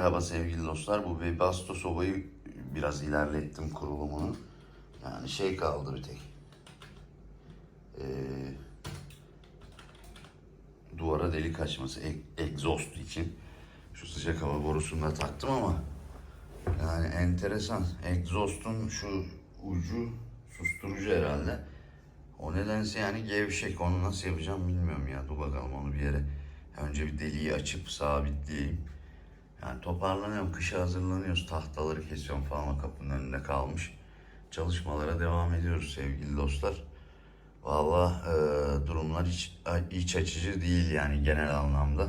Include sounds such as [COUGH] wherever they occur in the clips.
merhaba sevgili dostlar. Bu Webasto sobayı biraz ilerlettim kurulumunu. Yani şey kaldı bir tek. Ee, duvara delik açması, ek- egzost için. Şu sıcak hava borusunu da taktım ama yani enteresan. Egzostun şu ucu susturucu herhalde. O nedense yani gevşek. Onu nasıl yapacağım bilmiyorum ya. Dur bakalım onu bir yere. Önce bir deliği açıp sabitleyeyim. Yani toparlanıyorum. Kışa hazırlanıyoruz. Tahtaları kesiyorum falan. Kapının önünde kalmış. Çalışmalara devam ediyoruz sevgili dostlar. Valla e, durumlar hiç iç açıcı değil yani genel anlamda.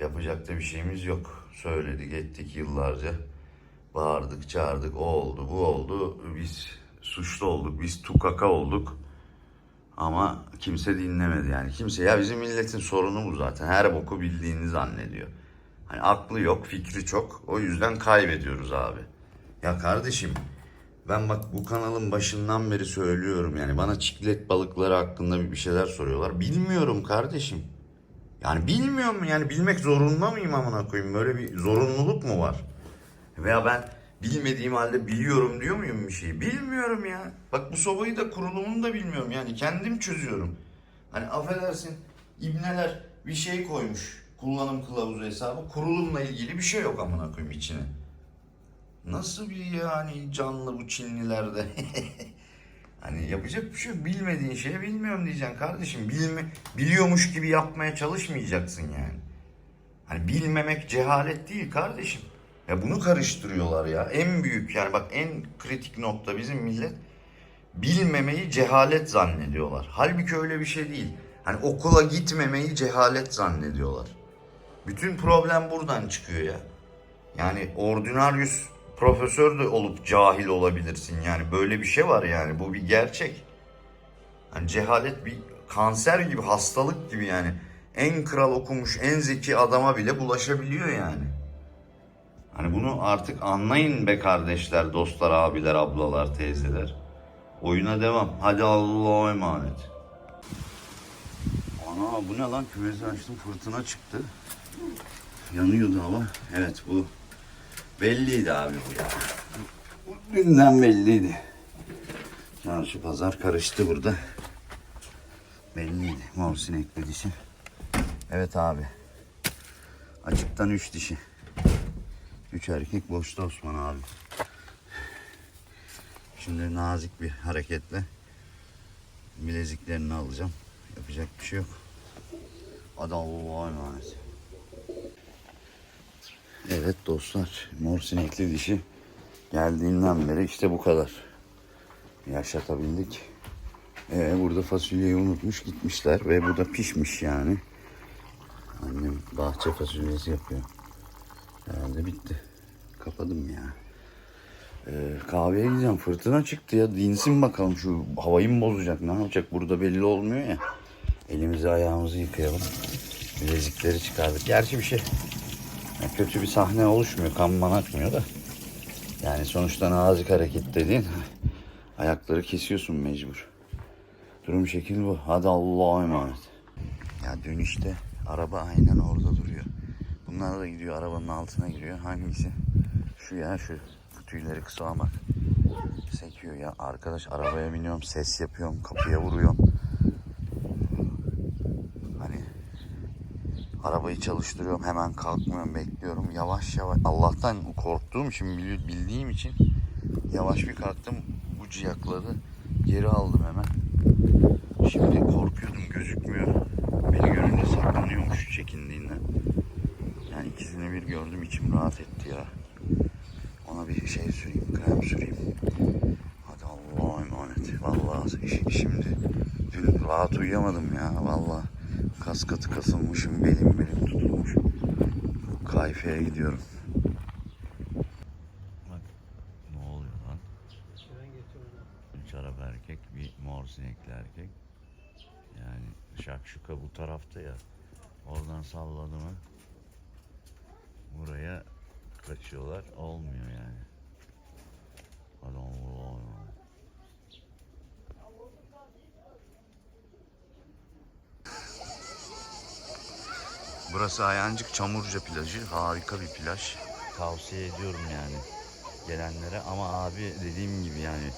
Yapacak da bir şeyimiz yok. Söyledik ettik yıllarca. Bağırdık çağırdık o oldu bu oldu. Biz suçlu olduk. Biz tukaka olduk. Ama kimse dinlemedi yani. Kimse ya bizim milletin sorunu bu zaten. Her boku bildiğini zannediyor. Hani aklı yok, fikri çok. O yüzden kaybediyoruz abi. Ya kardeşim ben bak bu kanalın başından beri söylüyorum yani bana çiklet balıkları hakkında bir şeyler soruyorlar. Bilmiyorum kardeşim. Yani bilmiyorum yani bilmek zorunda mıyım amına koyayım? Böyle bir zorunluluk mu var? Veya ben bilmediğim halde biliyorum diyor muyum bir şeyi? Bilmiyorum ya. Bak bu sobayı da kurulumunu da bilmiyorum yani kendim çözüyorum. Hani affedersin ibneler bir şey koymuş kullanım kılavuzu hesabı kurulumla ilgili bir şey yok amına koyayım içine. Nasıl bir yani canlı bu Çinlilerde? [LAUGHS] hani yapacak bir şey yok. Bilmediğin şeyi bilmiyorum diyeceksin kardeşim. Bilme, biliyormuş gibi yapmaya çalışmayacaksın yani. Hani bilmemek cehalet değil kardeşim. Ya bunu karıştırıyorlar ya. En büyük yani bak en kritik nokta bizim millet bilmemeyi cehalet zannediyorlar. Halbuki öyle bir şey değil. Hani okula gitmemeyi cehalet zannediyorlar. Bütün problem buradan çıkıyor ya. Yani ordinaryus profesör de olup cahil olabilirsin. Yani böyle bir şey var yani. Bu bir gerçek. Hani cehalet bir kanser gibi, hastalık gibi yani. En kral okumuş, en zeki adama bile bulaşabiliyor yani. Hani bunu artık anlayın be kardeşler, dostlar, abiler, ablalar, teyzeler. Oyuna devam. Hadi Allah'a emanet. Ana bu ne lan? Kümesi açtım fırtına çıktı. Yanıyordu hava. Evet bu belliydi abi bu ya. Dünden belliydi. Çarşı pazar karıştı burada. Belliydi. Mor sinekli dişi. Evet abi. Açıktan üç dişi. Üç erkek boşta Osman abi. Şimdi nazik bir hareketle bileziklerini alacağım. Yapacak bir şey yok. Hadi Allah'a emanet. Evet dostlar, mor sinekli dişi geldiğinden beri işte bu kadar. Yaşatabildik. Ee, burada fasulyeyi unutmuş gitmişler ve bu da pişmiş yani. Annem bahçe fasulyesi yapıyor. Herhalde bitti. Kapadım ya. Ee, kahveye gideceğim. Fırtına çıktı ya. Dinsin bakalım şu havayı mı bozacak? Ne yapacak? Burada belli olmuyor ya. Elimizi ayağımızı yıkayalım. Bilezikleri çıkardık. Gerçi bir şey ya kötü bir sahne oluşmuyor. Kanman akmıyor da. Yani sonuçta nazik hareket dediğin ayakları kesiyorsun mecbur. Durum şekil bu. Hadi Allah'a emanet. Ya dönüşte araba aynen orada duruyor. Bunlar da gidiyor arabanın altına giriyor. Hangisi? Şu ya şu. Bu tüyleri kısa bak. Sekiyor ya. Arkadaş arabaya biniyorum. Ses yapıyorum. Kapıya vuruyorum. Hani arabayı çalıştırıyorum. Hemen kalkmıyorum. Bekliyorum. Yavaş yavaş. Allah'tan korktuğum için bildiğim için yavaş bir kalktım. Bu ciyakladı. Geri aldım hemen. Şimdi korkuyordum gözükmüyor. Beni görünce saklanıyormuş çekindiğinden. Yani ikisini bir gördüm içim rahat etti ya. Ona bir şey süreyim, krem süreyim. Hadi Allah'a emanet. Vallahi şimdi dün rahat uyuyamadım ya. Vallahi kas katı kasılmışım, belim belim tutulmuş. Kayfaya gidiyorum. Bak ne oluyor lan? Üç araba erkek, bir mor sinekli erkek. Yani şakşuka bu tarafta ya. Oradan salladı mı buraya kaçıyorlar. Olmuyor yani. Hadi Allah'a emanet. Burası Ayancık Çamurca plajı. Harika bir plaj. tavsiye ediyorum yani gelenlere ama abi dediğim gibi yani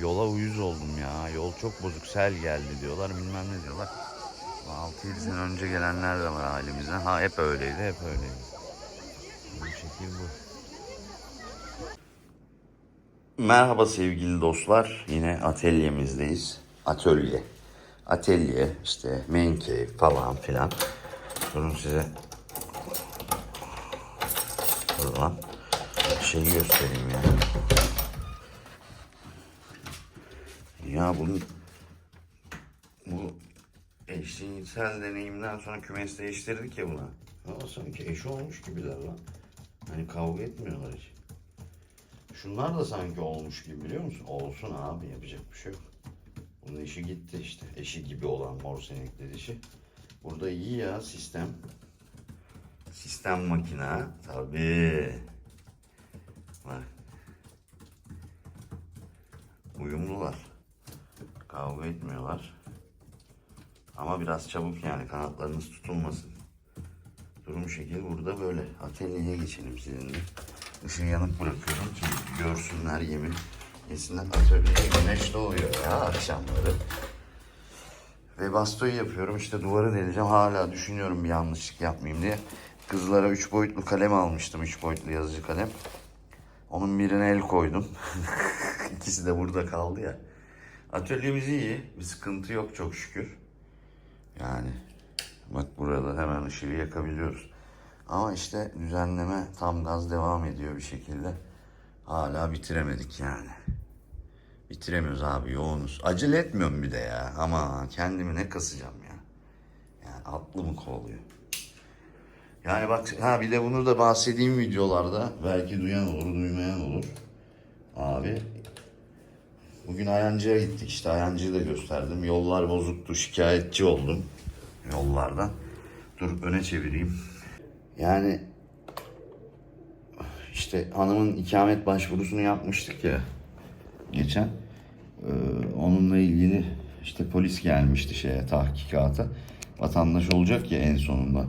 yola uyuz oldum ya. Yol çok bozuk sel geldi diyorlar bilmem ne diyorlar. 6-7 sene önce gelenler de var ailemizden. Ha hep öyleydi hep öyleydi. Bu şekil bu. Merhaba sevgili dostlar. Yine atölyemizdeyiz. Atölye. Atölye işte cave falan filan. Durun size buradan şeyi göstereyim ya. Ya bunun bu eşcinsel deneyimden sonra kümes değiştirdik ya buna. Ama sanki eş olmuş gibiler lan. Hani kavga etmiyorlar hiç. Şunlar da sanki olmuş gibi biliyor musun? Olsun abi yapacak bir şey yok. Bunun işi gitti işte. Eşi gibi olan mor senekli dişi. Burada iyi ya sistem. Sistem makina. Tabii. Bak. Uyumlular. Kavga etmiyorlar. Ama biraz çabuk yani kanatlarınız tutulmasın. Durum şekil burada böyle. Atölyeye geçelim sizinle. Işığı yanık bırakıyorum ki görsünler yemi. Yesinler atölyeye güneş doğuyor ya akşamları. Ve bastoyu yapıyorum işte duvarı deleceğim. Hala düşünüyorum bir yanlışlık yapmayayım diye. Kızlara 3 boyutlu kalem almıştım. 3 boyutlu yazıcı kalem. Onun birine el koydum. [LAUGHS] İkisi de burada kaldı ya. Atölyemiz iyi. Bir sıkıntı yok çok şükür. Yani bak burada hemen ışığı yakabiliyoruz. Ama işte düzenleme tam gaz devam ediyor bir şekilde. Hala bitiremedik yani. Bitiremiyoruz abi yoğunuz. Acele etmiyorum bir de ya. Ama kendimi ne kasacağım ya. Yani aklımı kovalıyor. Yani bak ha bir de bunu da bahsedeyim videolarda. Belki duyan olur, duymayan olur. Abi bugün Ayancı'ya gittik işte Ayancı'yı da gösterdim. Yollar bozuktu, şikayetçi oldum yollardan. Dur öne çevireyim. Yani işte hanımın ikamet başvurusunu yapmıştık ya geçen. Ee, onunla ilgili işte polis gelmişti şeye tahkikata. Vatandaş olacak ya en sonunda.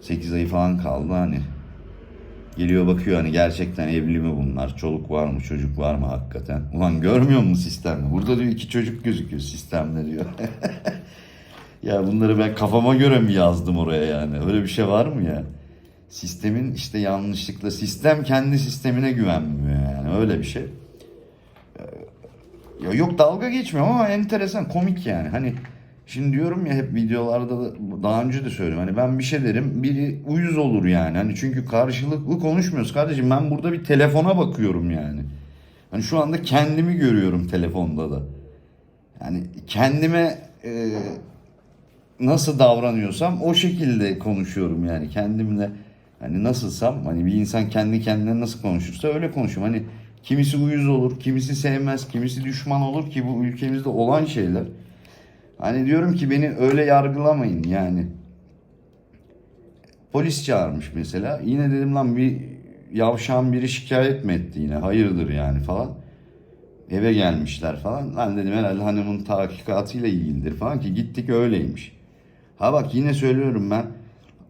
8 ay falan kaldı hani. Geliyor bakıyor hani gerçekten evli mi bunlar? Çoluk var mı? Çocuk var mı hakikaten? Ulan görmüyor musun sistemde? Burada diyor iki çocuk gözüküyor sistemde diyor. [LAUGHS] ya bunları ben kafama göre mi yazdım oraya yani? Öyle bir şey var mı ya? Sistemin işte yanlışlıkla sistem kendi sistemine güvenmiyor yani öyle bir şey. Ya yok dalga geçmiyorum ama enteresan komik yani. Hani şimdi diyorum ya hep videolarda da daha önce de söylüyorum. Hani ben bir şey derim biri uyuz olur yani. Hani çünkü karşılıklı konuşmuyoruz kardeşim. Ben burada bir telefona bakıyorum yani. Hani şu anda kendimi görüyorum telefonda da. Yani kendime e, nasıl davranıyorsam o şekilde konuşuyorum yani kendimle hani nasılsam hani bir insan kendi kendine nasıl konuşursa öyle konuşuyorum. Hani kimisi uyuz olur, kimisi sevmez, kimisi düşman olur ki bu ülkemizde olan şeyler. Hani diyorum ki beni öyle yargılamayın yani. Polis çağırmış mesela. Yine dedim lan bir yavşan biri şikayet mi etti yine? Hayırdır yani falan. Eve gelmişler falan. Lan dedim herhalde hanımın tahkikatıyla ilgilidir falan ki gittik öyleymiş. Ha bak yine söylüyorum ben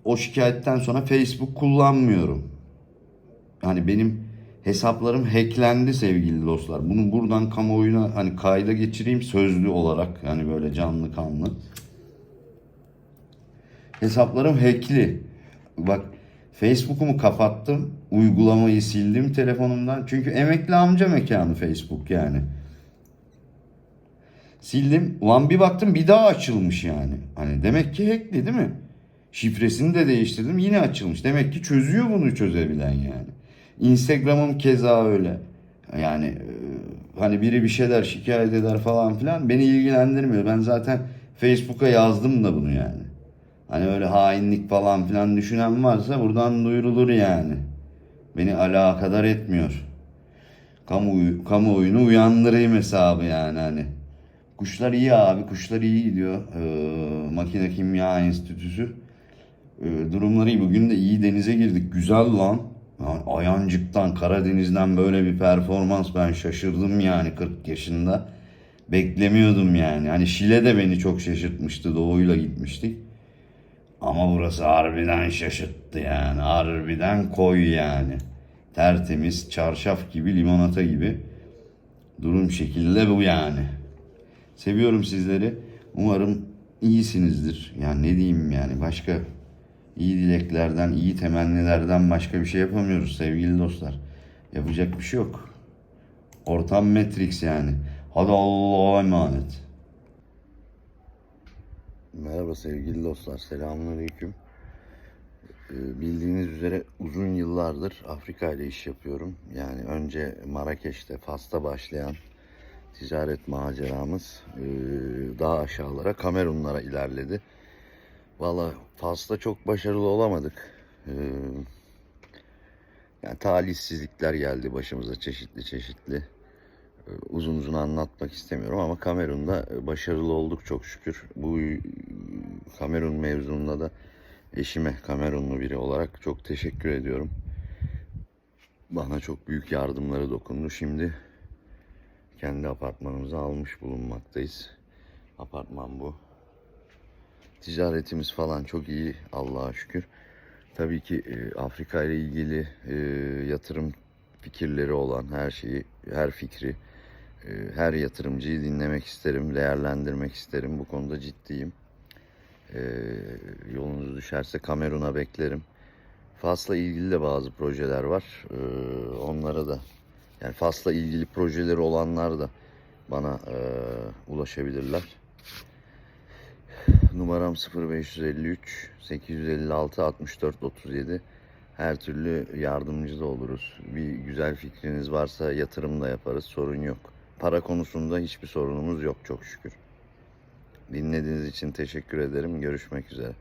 o şikayetten sonra Facebook kullanmıyorum. Hani benim hesaplarım hacklendi sevgili dostlar. Bunu buradan kamuoyuna hani kayda geçireyim sözlü olarak yani böyle canlı kanlı. Hesaplarım hackli. Bak Facebook'umu kapattım. Uygulamayı sildim telefonumdan. Çünkü emekli amca mekanı Facebook yani. Sildim. Ulan bir baktım bir daha açılmış yani. Hani demek ki hackli değil mi? Şifresini de değiştirdim yine açılmış. Demek ki çözüyor bunu çözebilen yani. Instagram'ım keza öyle. Yani e, hani biri bir şeyler şikayet eder falan filan beni ilgilendirmiyor. Ben zaten Facebook'a yazdım da bunu yani. Hani öyle hainlik falan filan düşünen varsa buradan duyurulur yani. Beni alakadar etmiyor. Kamu, kamuoyunu uyandırayım hesabı yani hani. Kuşlar iyi abi, kuşlar iyi gidiyor. Ee, Makine Kimya Enstitüsü. Ee, durumları iyi. Bugün de iyi denize girdik. Güzel lan. Yani Ayancık'tan, Karadeniz'den böyle bir performans ben şaşırdım yani 40 yaşında. Beklemiyordum yani. Hani Şile de beni çok şaşırtmıştı. Doğu'yla gitmiştik. Ama burası harbiden şaşırttı yani. Harbiden koy yani. Tertemiz, çarşaf gibi, limonata gibi. Durum şekilde bu yani. Seviyorum sizleri. Umarım iyisinizdir. Yani ne diyeyim yani başka iyi dileklerden, iyi temennilerden başka bir şey yapamıyoruz sevgili dostlar. Yapacak bir şey yok. Ortam Matrix yani. Hadi Allah'a emanet. Merhaba sevgili dostlar. Selamünaleyküm. Ee, Bildiğiniz üzere uzun yıllardır Afrika ile iş yapıyorum. Yani önce Marrakeş'te, Fas'ta başlayan ticaret maceramız e, daha aşağılara, Kamerunlara ilerledi. Valla Fas'ta çok başarılı olamadık. Ee, Yani talihsizlikler geldi başımıza çeşitli çeşitli. Ee, Uzun uzun anlatmak istemiyorum ama Kamerun'da başarılı olduk çok şükür. Bu e, Kamerun mevzunda da eşime Kamerunlu biri olarak çok teşekkür ediyorum. Bana çok büyük yardımları dokundu. Şimdi kendi apartmanımızı almış bulunmaktayız. Apartman bu. Ticaretimiz falan çok iyi Allah'a şükür. Tabii ki e, Afrika ile ilgili e, yatırım fikirleri olan her şeyi, her fikri, e, her yatırımcıyı dinlemek isterim, değerlendirmek isterim. Bu konuda ciddiyim. E, yolunuz düşerse Kamerun'a beklerim. Fas'la ilgili de bazı projeler var. E, onlara da yani Fas'la ilgili projeleri olanlar da bana e, ulaşabilirler. Numaram 0553 856 64 37. Her türlü yardımcı da oluruz. Bir güzel fikriniz varsa yatırım da yaparız. Sorun yok. Para konusunda hiçbir sorunumuz yok çok şükür. Dinlediğiniz için teşekkür ederim. Görüşmek üzere.